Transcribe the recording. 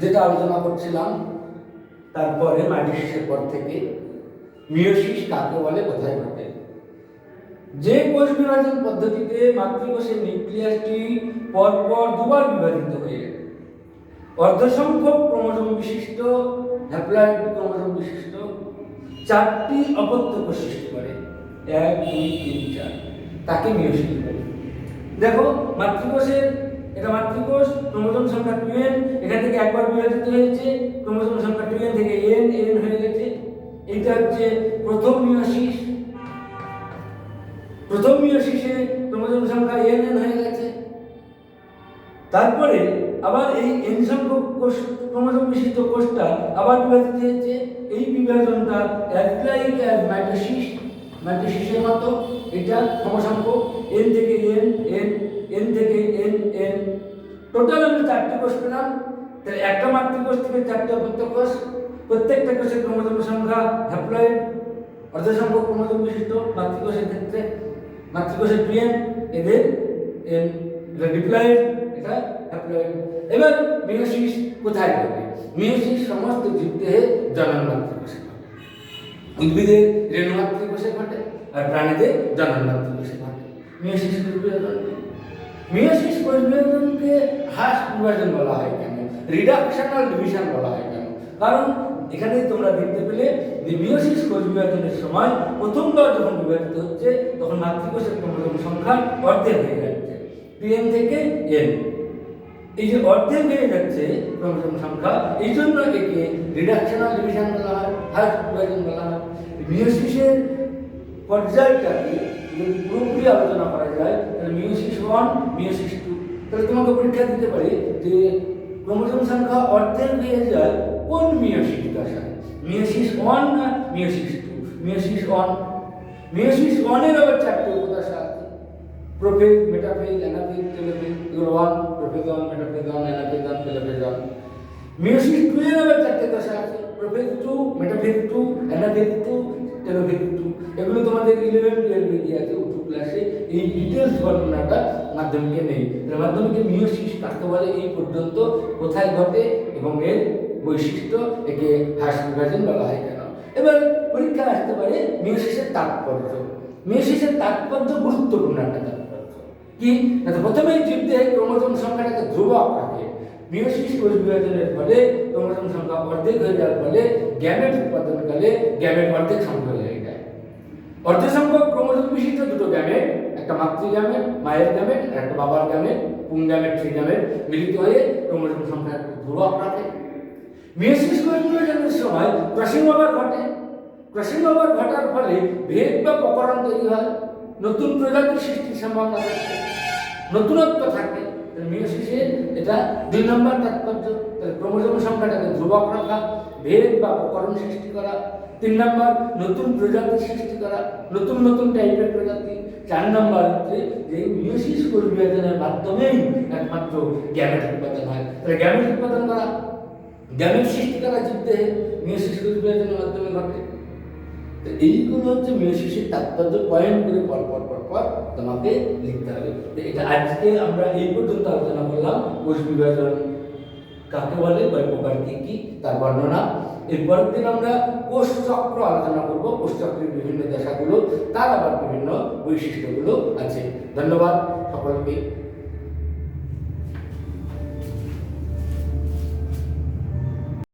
যেটা আলোচনা করছিলাম, তারপরে মাইটোসিসের পর থেকে মিয়োসিস কাকে বলে, কোথায় ঘটে? যে কোষ বিভাজন পদ্ধতিতে মাতৃকোষের নিউক্লিয়াসটি পরপর দুবার বিভাজিত হয়ে অর্ধসংখ্যক ক্রোমোজোম বিশিষ্ট, হ্যাপ্লয়েড ক্রোমোজোম বিশিষ্ট, চারটি অপত্য কোষ সৃষ্টি করে, এক, দুই, তিন, চার। তাকে মিয়োসিস বলে। দেখো, মাতৃকোষের এটা মাতৃকোষ, ক্রোমোজোম সংখ্যা এন এখান থেকে একবার বিভাজিত হয়েছে ক্রোমোজোম সংখ্যা এন থেকে এন এন হয়ে গেছে এটা হচ্ছে প্রথম মিয়োসিস। প্রথম মিয়োসিসে ক্রোমোজোম সংখ্যা এন এন হয়ে গেছে। তারপরে আবার এই এন সংখ্যক কোষ, ক্রোমোজোম বিশিষ্ট কোষটা আবার বিভাজিত হয়েছে। এই বিভাজনটা অ্যাপ্লাইক অ্যাজ মাইটোসিস মাইটোসিসের মতো। এটা সমসংখ্যক এন থেকে এন এন এন থেকে এন এন টোটাল আমরা চারটি কোষ পেলাম। তাহলে একটা মাতৃকোষ থেকে চারটি অপত্য কোষ, প্রত্যেকটা কোষের ক্রোমোজোম সংখ্যা হ্যাপ্লয়েড অর্ধ সংখ্যক ক্রোমোজোম বিশিষ্ট মাতৃকোষের ক্ষেত্রে। মাতৃকোষের পিএন এদের এন এটা ডিপ্লয়েড এটা হ্যাপ্লয়েড এবার মিয়োসিস কোথায় ঘটে মিয়োসিস সমস্ত জীবদেহে জনন মাতৃকোষে ঘটে উদ্ভিদের রেণু মাতৃকোষে ঘটে আর প্রাণীদের জনন মাতৃকোষে ঘটে। কোষ বিভাজন মিয়োসিস কোষ বিভাজনকে হ্রাস বিভাজন বলা হয় কেন? রিডাকশনাল ডিভিশন বলা হয় কেন? কারণ এখানে তোমরা দেখতে পেলে যে মিয়োসিস বিভাজনের সময় প্রথমবার যখন বিভাজিত হচ্ছে, তখন মাতৃকোষের ক্রোমোজোম সংখ্যা অর্ধেক হয়ে যাচ্ছে। পিএন থেকে এন এই যে অর্ধেক হয়ে যাচ্ছে ক্রোমোজোম সংখ্যা, এই জন্য একে রিডাকশনাল ডিভিশন বলা হয় হ্রাস বিভাজন বলা হয়। মিয়োসিসের পর্যায়টাকে যদি পুরোপুরি আলোচনা করা যায়, তাহলে মিয়োসিস ওয়ান মিয়োসিস টু তাহলে তোমাকে পরীক্ষা দিতে পারে যে ক্রোমোজোম সংখ্যা অর্ধেক হয়ে যায় কোন মিয়োসিস দশায়? মিয়োসিস ওয়ান না meiosis two meiosis one meiosis ওয়ানের আবার চারটে উপদশা আছে। প্রোফেজ মেটাফেজ অ্যানাফেজ টেলোফেজ এগুলো one prophase one metaphase one meiosis two এর আবার চারটে দশা আছে। Prophase two metaphase two anaphase two telophase two এগুলো তোমাদের ইলেভেন টুয়েলভে এই ডিটেলস ঘটনাটা মাধ্যমিকে নেই। মাধ্যমিকে মিয়োসিস কাকে বলে এই পর্যন্ত কোথায় ঘটে এবং এর বৈশিষ্ট্য একে হ্রাস বিভাজন বলা হয় কেন? এবার পরীক্ষা আসতে পারে মিয়োসিসের তাৎপর্য। মিয়োসিসের তাৎপর্য গুরুত্বপূর্ণ একটা তাৎপর্য। কি? প্রথমেই জীবদেহে ক্রোমোজোম সংখ্যাটাকে ধ্রুবক রাখে মিয়োসিস কোষ বিভাজনের ফলে ক্রোমোজোম সংখ্যা অর্ধেক হয়ে যাওয়ার ফলে গ্যামেট উৎপাদনকালে গ্যামেট অর্ধেক সংখ্যা হয়ে যায়। অর্ধ সংখ্যক ক্রোমোজোম বিশিষ্ট দুটো গ্যামেট একটা মাতৃ গ্যামেট মায়ের গ্যামেট একটা বাবার গ্যামেট পুং গ্যামেট থ্রি গ্যামেট মিলিত হয়ে ক্রোমোজোম সংখ্যা ধ্রুবক রাখে মিয়োসিস কোষ সময় ক্রসিং ওভার ঘটে। ক্রসিং ওভার ঘটার ফলে ভেদ বা প্রকরণ তৈরি হয়। নতুন প্রজাতির সৃষ্টির সম্ভাবনা থাকে। নতুনত্ব থাকে। তাহলে এটা দুই নম্বর তাৎপর্য। ক্রোমোজোম সংখ্যাটাকে ধ্রুবক রাখা ভেদ বা প্রকরণ সৃষ্টি করা। তিন নম্বর, নতুন প্রজাতি সৃষ্টি করা। নতুন নতুন টাইপের প্রজাতি। চার নম্বর হচ্ছে যে মিয়োসিস কোষ বিভাজনের মাধ্যমেই একমাত্র গ্যামেট উৎপাদন হয়। তাহলে গ্যামেট উৎপাদন করা, গ্যামেট সৃষ্টি করা জীবদেহে মিয়োসিস কোষ বিভাজনের মাধ্যমে ঘটে। তো এইগুলো হচ্ছে মিয়োসিসের তাৎপর্য, পয়েন্ট করে পর পর পর পর তোমাকে লিখতে হবে। তো এটা আজকে আমরা এই পর্যন্ত আলোচনা করলাম। কোষ বিভাজন কাকে বলে? কয় প্রকার কি কি? তার বর্ণনা। এরপর দিন আমরা কোষচক্র আলোচনা করব। কোষচক্রের বিভিন্ন দশাগুলো, তার আবার বিভিন্ন বৈশিষ্ট্যগুলো আছে। ধন্যবাদ সকলকে।